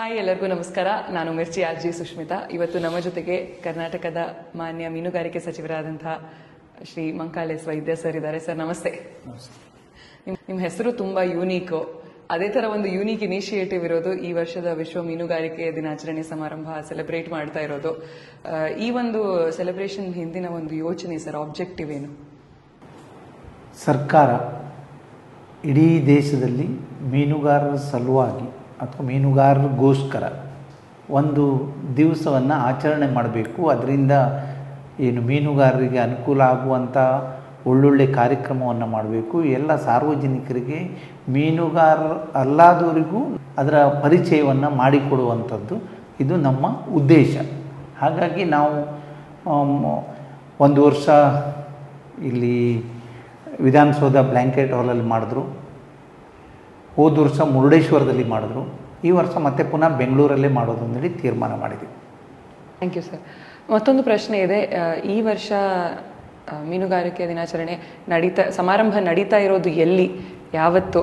Hi ಎಲ್ಲರಿಗೂ ನಮಸ್ಕಾರ. ನಾನು ಮಿರ್ಚಿ ಆರ್ ಜಿ ಸುಷ್ಮಿತಾ. ಇವತ್ತು ನಮ್ಮ ಜೊತೆಗೆ ಕರ್ನಾಟಕದ ಮಾನ್ಯ ಮೀನುಗಾರಿಕೆ ಸಚಿವರಾದಂತಹ ಶ್ರೀ ಮಂಕಾಲೇಸ್ ವೈದ್ಯ ಸರ್ ಇದ್ದಾರೆ. ಸರ್ ನಮಸ್ತೆ. ನಿಮ್- ನಿಮ್ಮ ಹೆಸರು ತುಂಬಾ ಯೂನೀಕು ಅದೇ ತರ ಒಂದು ಯೂನಿಕ್ ಇನಿಷಿಯೇಟಿವ್ ಇರೋದು ಈ ವರ್ಷದ ವಿಶ್ವ ಮೀನುಗಾರಿಕೆ ದಿನಾಚರಣೆ ಸಮಾರಂಭ ಸೆಲೆಬ್ರೇಟ್ ಮಾಡ್ತಾ ಇರೋದು. ಈ ಒಂದು ಸೆಲೆಬ್ರೇಷನ್ ಹಿಂದಿನ ಒಂದು ಯೋಚನೆ ಸರ್ ಆಬ್ಜೆಕ್ಟಿವ್ ಏನು? ಸರ್ಕಾರ ಇಡೀ ದೇಶದಲ್ಲಿ ಮೀನುಗಾರರ ಸಲುವಾಗಿ ಅಥವಾ ಮೀನುಗಾರರಿಗೋಸ್ಕರ ಒಂದು ದಿವಸವನ್ನು ಆಚರಣೆ ಮಾಡಬೇಕು. ಅದರಿಂದ ಏನು ಮೀನುಗಾರರಿಗೆ ಅನುಕೂಲ ಆಗುವಂಥ ಒಳ್ಳೊಳ್ಳೆ ಕಾರ್ಯಕ್ರಮವನ್ನು ಮಾಡಬೇಕು. ಎಲ್ಲ ಸಾರ್ವಜನಿಕರಿಗೆ ಮೀನುಗಾರ ಅಲ್ಲಾದವರಿಗೂ ಅದರ ಪರಿಚಯವನ್ನು ಮಾಡಿಕೊಡುವಂಥದ್ದು ಇದು ನಮ್ಮ ಉದ್ದೇಶ. ಹಾಗಾಗಿ ನಾವು ಒಂದು ವರ್ಷ ಇಲ್ಲಿ ವಿಧಾನಸೌಧ ಬ್ಲ್ಯಾಂಕೆಟ್ ಹಾಲಲ್ಲಿ ಮಾಡಿದ್ರು. ಹೋದ ವರ್ಷ ಮುರುಡೇಶ್ವರದಲ್ಲಿ ಮಾಡಿದ್ರು. ಈ ವರ್ಷ ಮತ್ತೆ ಪುನಃ ಬೆಂಗಳೂರಲ್ಲೇ ಮಾಡೋದು ಅಂತೇಳಿ ತೀರ್ಮಾನ ಮಾಡಿದ್ವಿ. ಥ್ಯಾಂಕ್ ಯು ಸರ್ ಮತ್ತೊಂದು ಪ್ರಶ್ನೆ ಇದೆ. ಈ ವರ್ಷ ಮೀನುಗಾರಿಕೆ ದಿನಾಚರಣೆ ನಡೀತಾ ಸಮಾರಂಭ ನಡೀತಾ ಇರೋದು ಎಲ್ಲಿ? ಯಾವತ್ತು?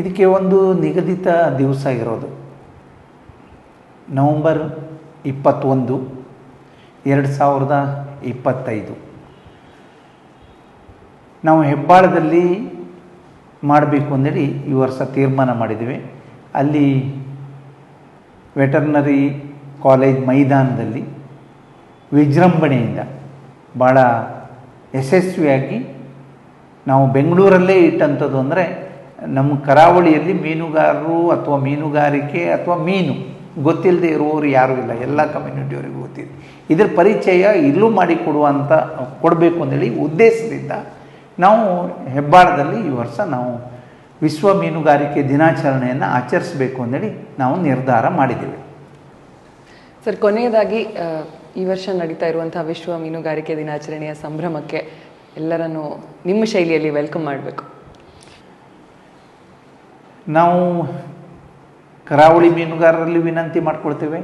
ಇದಕ್ಕೆ ಒಂದು ನಿಗದಿತ ದಿವಸ ಇರೋದು. ನವಂಬರ್ ಇಪ್ಪತ್ತೊಂದು ಎರಡು ಸಾವಿರದ ಇಪ್ಪತ್ತೈದು. ನಾವು ಹೆಬ್ಬಾಳದಲ್ಲಿ ಮಾಡಬೇಕು ಅಂದೇಳಿ ಈ ವರ್ಷ ತೀರ್ಮಾನ ಮಾಡಿದ್ದೀವಿ. ಅಲ್ಲಿ ವೆಟರ್ನರಿ ಕಾಲೇಜ್ ಮೈದಾನದಲ್ಲಿ ವಿಜೃಂಭಣೆಯಿಂದ ಭಾಳ ಯಶಸ್ವಿಯಾಗಿ ನಾವು ಬೆಂಗಳೂರಲ್ಲೇ ಇಟ್ಟಂಥದ್ದು ಅಂದರೆ ನಮ್ಮ ಕರಾವಳಿಯಲ್ಲಿ ಮೀನುಗಾರರು ಅಥವಾ ಮೀನುಗಾರಿಕೆ ಅಥವಾ ಮೀನು ಗೊತ್ತಿಲ್ಲದೆ ಇರುವವರು ಯಾರೂ ಇಲ್ಲ. ಎಲ್ಲ ಕಮ್ಯುನಿಟಿಯವರಿಗೂ ಗೊತ್ತಿದೆ. ಇದರ ಪರಿಚಯ ಇಲ್ಲೂ ಮಾಡಿಕೊಡುವಂಥ ಕೊಡಬೇಕು ಅಂತೇಳಿ ಉದ್ದೇಶದಿಂದ ನಾವು ಹೆಬ್ಬಾಳದಲ್ಲಿ ಈ ವರ್ಷ ನಾವು ವಿಶ್ವ ಮೀನುಗಾರಿಕೆ ದಿನಾಚರಣೆಯನ್ನು ಆಚರಿಸಬೇಕು ಅಂತೇಳಿ ನಾವು ನಿರ್ಧಾರ ಮಾಡಿದ್ದೇವೆ. ಸರ್ ಕೊನೆಯದಾಗಿ ಈ ವರ್ಷ ನಡೀತಾ ಇರುವಂತಹ ವಿಶ್ವ ಮೀನುಗಾರಿಕೆ ದಿನಾಚರಣೆಯ ಸಂಭ್ರಮಕ್ಕೆ ಎಲ್ಲರನ್ನು ನಿಮ್ಮ ಶೈಲಿಯಲ್ಲಿ ವೆಲ್ಕಮ್ ಮಾಡಬೇಕು. ನಾವು ಕರಾವಳಿ ಮೀನುಗಾರರಲ್ಲಿ ವಿನಂತಿ ಮಾಡಿಕೊಳ್ತೇವೆ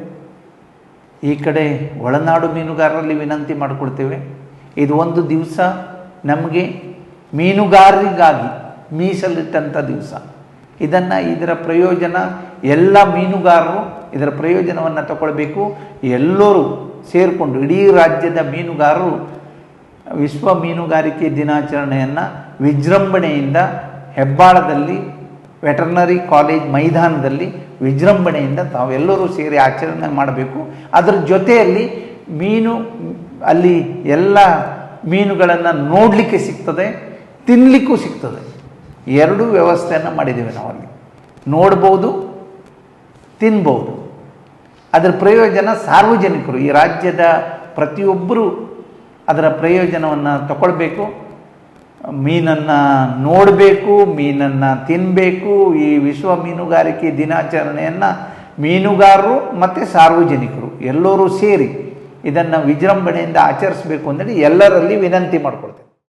ಈ ಕಡೆ ಒಳನಾಡು ಮೀನುಗಾರರಲ್ಲಿ ವಿನಂತಿ ಮಾಡಿಕೊಳ್ತೇವೆ. ಇದು ಒಂದು ದಿವಸ ನಮಗೆ ಮೀನುಗಾರರಿಗಾಗಿ ಮೀಸಲಿಟ್ಟಂಥ ದಿವಸ. ಇದನ್ನು ಇದರ ಪ್ರಯೋಜನ ಎಲ್ಲ ಮೀನುಗಾರರು ಇದರ ಪ್ರಯೋಜನವನ್ನು ತಗೊಳ್ಬೇಕು ಎಲ್ಲರೂ ಸೇರಿಕೊಂಡು ಇಡೀ ರಾಜ್ಯದ ಮೀನುಗಾರರು ವಿಶ್ವ ಮೀನುಗಾರಿಕೆ ದಿನಾಚರಣೆಯನ್ನು ವಿಜೃಂಭಣೆಯಿಂದ ಹೆಬ್ಬಾಳದಲ್ಲಿ ವೆಟರ್ನರಿ ಕಾಲೇಜ್ ಮೈದಾನದಲ್ಲಿ ವಿಜೃಂಭಣೆಯಿಂದ ತಾವೆಲ್ಲರೂ ಸೇರಿ ಆಚರಣೆ ಮಾಡಬೇಕು. ಅದರ ಜೊತೆಯಲ್ಲಿ ಮೀನು ಅಲ್ಲಿ ಎಲ್ಲ ಮೀನುಗಳನ್ನು ನೋಡಲಿಕ್ಕೆ ಸಿಗ್ತದೆ. ತಿನ್ನಲಿಕ್ಕೂ ಸಿಗ್ತದೆ. ಎರಡೂ ವ್ಯವಸ್ಥೆಯನ್ನು ಮಾಡಿದ್ದೇವೆ ನಾವಲ್ಲಿ. ನೋಡ್ಬೋದು, ತಿನ್ಬೋದು. ಅದರ ಪ್ರಯೋಜನ ಸಾರ್ವಜನಿಕರು, ಈ ರಾಜ್ಯದ ಪ್ರತಿಯೊಬ್ಬರು ಅದರ ಪ್ರಯೋಜನವನ್ನು ತಗೊಳ್ಬೇಕು ಮೀನನ್ನು ನೋಡಬೇಕು, ಮೀನನ್ನು ತಿನ್ನಬೇಕು ಈ ವಿಶ್ವ ಮೀನುಗಾರಿಕೆ ದಿನಾಚರಣೆಯನ್ನು ಮೀನುಗಾರರು ಮತ್ತು ಸಾರ್ವಜನಿಕರು ಎಲ್ಲರೂ ಸೇರಿ ಇದನ್ನು ವಿಜೃಂಭಣೆಯಿಂದ ಆಚರಿಸಬೇಕು ಅಂತೇಳಿ ಎಲ್ಲರಲ್ಲಿ ವಿನಂತಿ ಮಾಡ್ಕೊಳ್ತೇವೆ